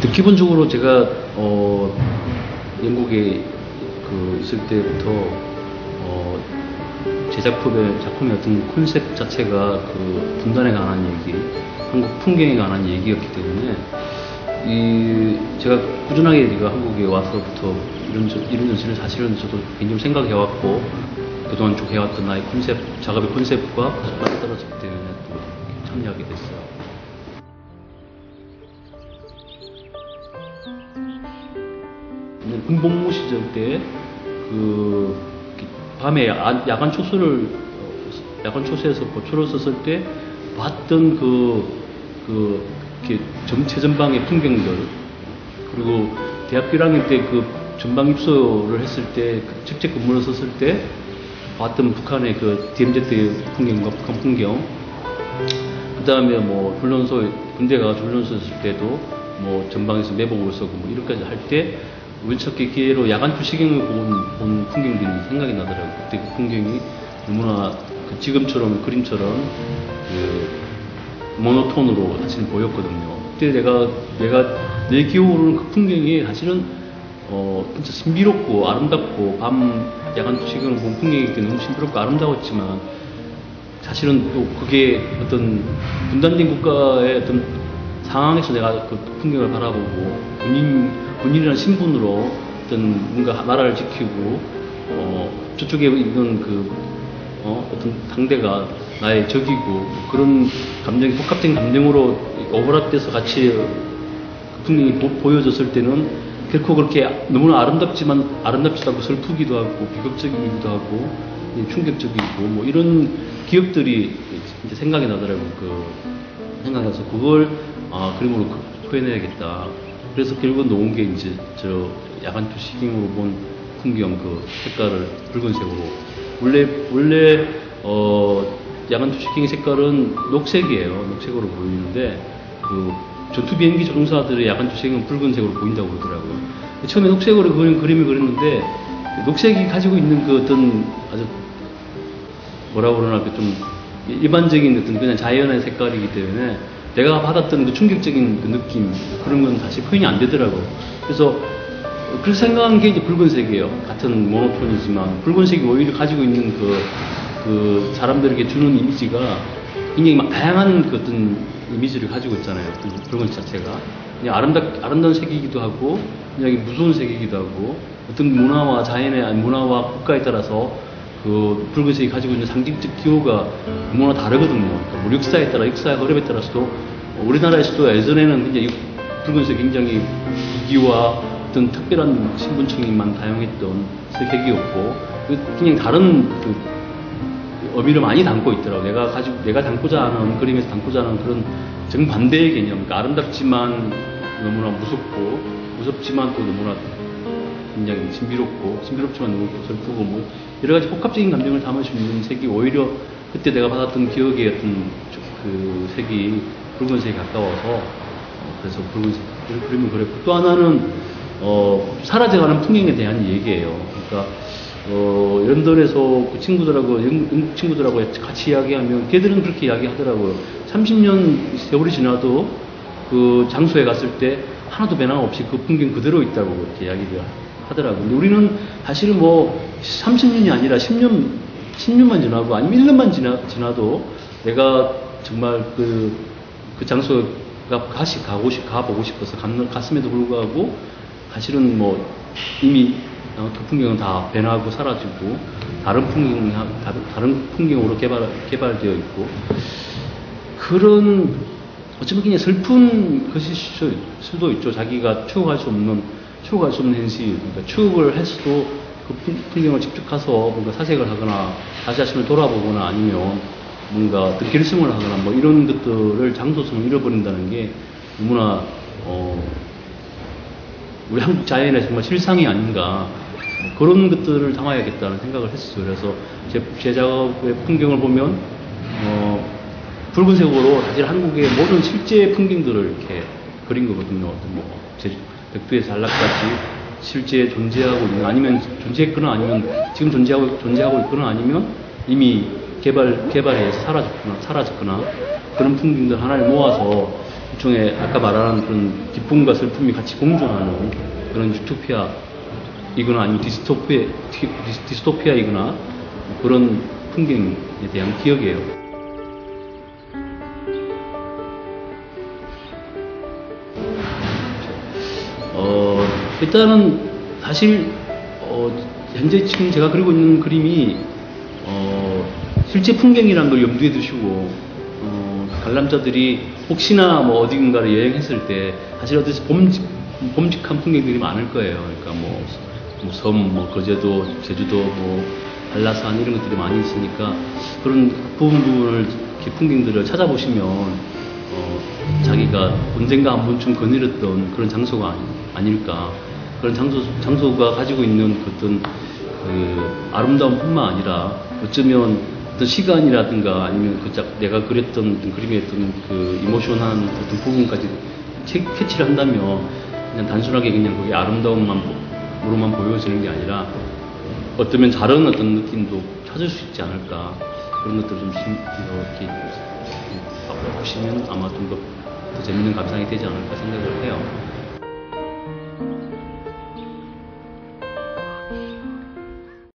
근데 기본적으로 제가 어, 영국에 그 있을 때부터 어, 제 작품의 작품의 어떤 컨셉 자체가 그 분단에 관한 얘기, 한국 풍경에 관한 얘기였기 때문에 이 제가 꾸준하게 제가 한국에 와서부터 이런 저- 이런 연습을 사실은 저도 굉장히 생각해 왔고 그동안 쭉 해왔던 나의 컨셉 작업의 컨셉과 맞아떨어졌기 때문에 또 참여하게 됐어요. 군복무 시절 때 그 밤에 야- 야간 초소를 어, 야간 초소에서 고초를 썼을 때 봤던 그, 그, 이렇게 전, 최전방의 풍경들, 그리고 대학교 1학년 때 그 전방 입소를 했을 때, 그 직접 근무를 썼을 때 봤던 북한의 그 DMZ 풍경과 북한 풍경, 그 다음에 뭐 훈련소, 군대 가서 훈련소 했을 때도 뭐 전방에서 내복을 쓰고 뭐 이렇게까지 할때 우연찮게 기회로 야간 투시경을 본, 본 풍경들이 생각이 나더라고요. 그때 그 풍경이 너무나 그 지금처럼 그림처럼 그 모노톤으로 사실 보였거든요. 그때 내가 내가 내 기억으로는 그 풍경이 사실은 어 진짜 신비롭고 아름답고 밤 야간 투시경을 본 풍경이기 때문에 너무 신비롭고 아름다웠지만 사실은 또 그게 어떤 분단된 국가의 어떤 상황에서 내가 그 풍경을 바라보고 군인 군인이라는 신분으로 어떤 뭔가 나라를 지키고 어 저쪽에 있는 그 어, 어떤 상대가 나의 적이고 그런 감정이 복합된 감정으로 오버랩돼서 같이 그 풍경이 보, 여졌을 때는 결코 그렇게 너무나 아름답지만 아름답지도 않고 슬프기도 하고 비극적이기도 하고 충격적이고 뭐 이런 기억들이 이제 생각이 나더라고요. 그 생각나서 그걸 아, 그림으로 그- 표현해야겠다. 그래서 결국은 놓은 게 이제 저 야간 투시경으로 본 풍경 그 색깔을 붉은색으로 원래 원래 어 야간 투시경의 색깔은 녹색이에요. 녹색으로 보이는데 그 전투 비행기 조종사들의 야간 투시경은 붉은색으로 보인다고 그러더라고요. 처음에 녹색으로 그린 그림을 그렸는데 녹색이 가지고 있는 그 어떤 아주 뭐라 그러나 그좀 일반적인 어떤 그냥 자연의 색깔이기 때문에 내가 받았던 그 충격적인 그 느낌 그런 건 다시 표현이 안 되더라고. 그래서 그래서 생각한 게 이제 붉은색이에요. 같은 모노톤이지만 붉은색이 오히려 가지고 있는 그, 그 사람들에게 주는 이미지가 굉장히 막 다양한 그 어떤 이미지를 가지고 있잖아요. 붉은색 자체가 그냥 아름답 아름다운 색이기도 하고 그냥 무서운 색이기도 하고 어떤 문화와 자연의 문화와 국가에 따라서 그 붉은색이 가지고 있는 상징적 기호가 너무나 다르거든요. 그러니까 우리 역사에 따라 역사의 흐름에 따라서도 우리나라에서도 예전에는 굉장히 붉은색 굉장히 부기와 어떤 특별한 신분층이만 다용했던 색이었고 그 굉장히 다른 그 의미를 많이 담고 있더라고. 내가 가지고 내가 담고자 하는 그림에서 담고자 하는 그런 정반대의 개념. 그러니까 아름답지만 너무나 무섭고 무섭지만 또 너무나 굉장히 신비롭고 신비롭지만 너무 슬프고 뭐 여러 가지 복합적인 감정을 있는 색이 오히려 그때 내가 받았던 기억의 어떤 그 색이 붉은색에 가까워서 어, 그래서 붉은색 이런 그림을 그렸고 또 하나는 어, 사라져가는 풍경에 대한 얘기예요. 그러니까 어, 런던에서 그 친구들하고 영국 친구들하고 같이 이야기하면 걔들은 그렇게 이야기하더라고요. 30년 세월이 지나도 그 장소에 갔을 때 하나도 변함 없이 그 풍경 그대로 있다고 그렇게 이야기를 하더라고요. 근데 우리는 사실은 뭐 30년이 아니라 10년, 10년만 지나고 아니면 1년만 지나, 지나도 내가 정말 그, 그 장소가 다시 가고 싶, 가보고 싶어서 갔- 갔음에도 불구하고 사실은 뭐 이미 어, 그 풍경은 다 변하고 사라지고 다른 풍경, 다른, 풍경으로 개발, 개발되어 있고 그런 어쩌면 그냥 슬픈 것일 수- 수도 있죠. 자기가 추억할 수 없는 추억할 수 없는 현실. 그러니까 추억을 했어도 그 풍- 풍경을 직접 가서 뭔가 사색을 하거나 자기 자신을 돌아보거나 아니면 뭔가 어떤 결심을 하거나 뭐 이런 것들을 장소성을 잃어버린다는 게 너무나 어 우리 한국 자연의 정말 실상이 아닌가 뭐 그런 것들을 담아야겠다는 생각을 했어요. 그래서 제, 제 작업의 풍경을 보면 어, 붉은색으로 사실 한국의 모든 실제 풍경들을 이렇게 그린 거거든요. 어떤 뭐 제, 백두에서 한라까지 실제 존재하고 있는 아니면 존재했거나 아니면 지금 존재하고 존재하고 있거나 아니면 이미 개발 개발해서 사라졌거나 사라졌거나 그런 풍경들 하나를 모아서 일종의 아까 말한 그런 기쁨과 슬픔이 같이 공존하는 그런 유토피아 이거나 아니면 디스토피아, 디스토피아이거나 그런 풍경에 대한 기억이에요. 일단은 사실 어, 현재 지금 제가 그리고 있는 그림이 어, 실제 풍경이라는 걸 염두에 두시고 어, 관람자들이 혹시나 뭐 어딘가를 여행했을 때 사실 어디서 봄직, 봄직한 풍경들이 많을 거예요. 그러니까 뭐, 뭐 섬, 뭐 거제도, 제주도, 뭐 한라산 이런 것들이 많이 있으니까 그런 부분 부분을 이렇게 풍경들을 찾아보시면 어, 자기가 언젠가 한 번쯤 거닐었던 그런 장소가 아닐까. 그런 장소, 장소가 가지고 있는 그 어떤 그 아름다움 뿐만 아니라 어쩌면 어떤 시간이라든가 아니면 그 작- 내가 그렸던 어떤 그림의 어떤 그 이모션한 어떤 부분까지 채, 캐치를 한다면 그냥 단순하게 그냥 그게 아름다움만으로만 보여지는 게 아니라 어쩌면 다른 어떤 느낌도 찾을 수 있지 않을까 그런 것들 좀 심- 이렇게 보시면 아마 좀 더 재밌는 감상이 되지 않을까 생각을 해요.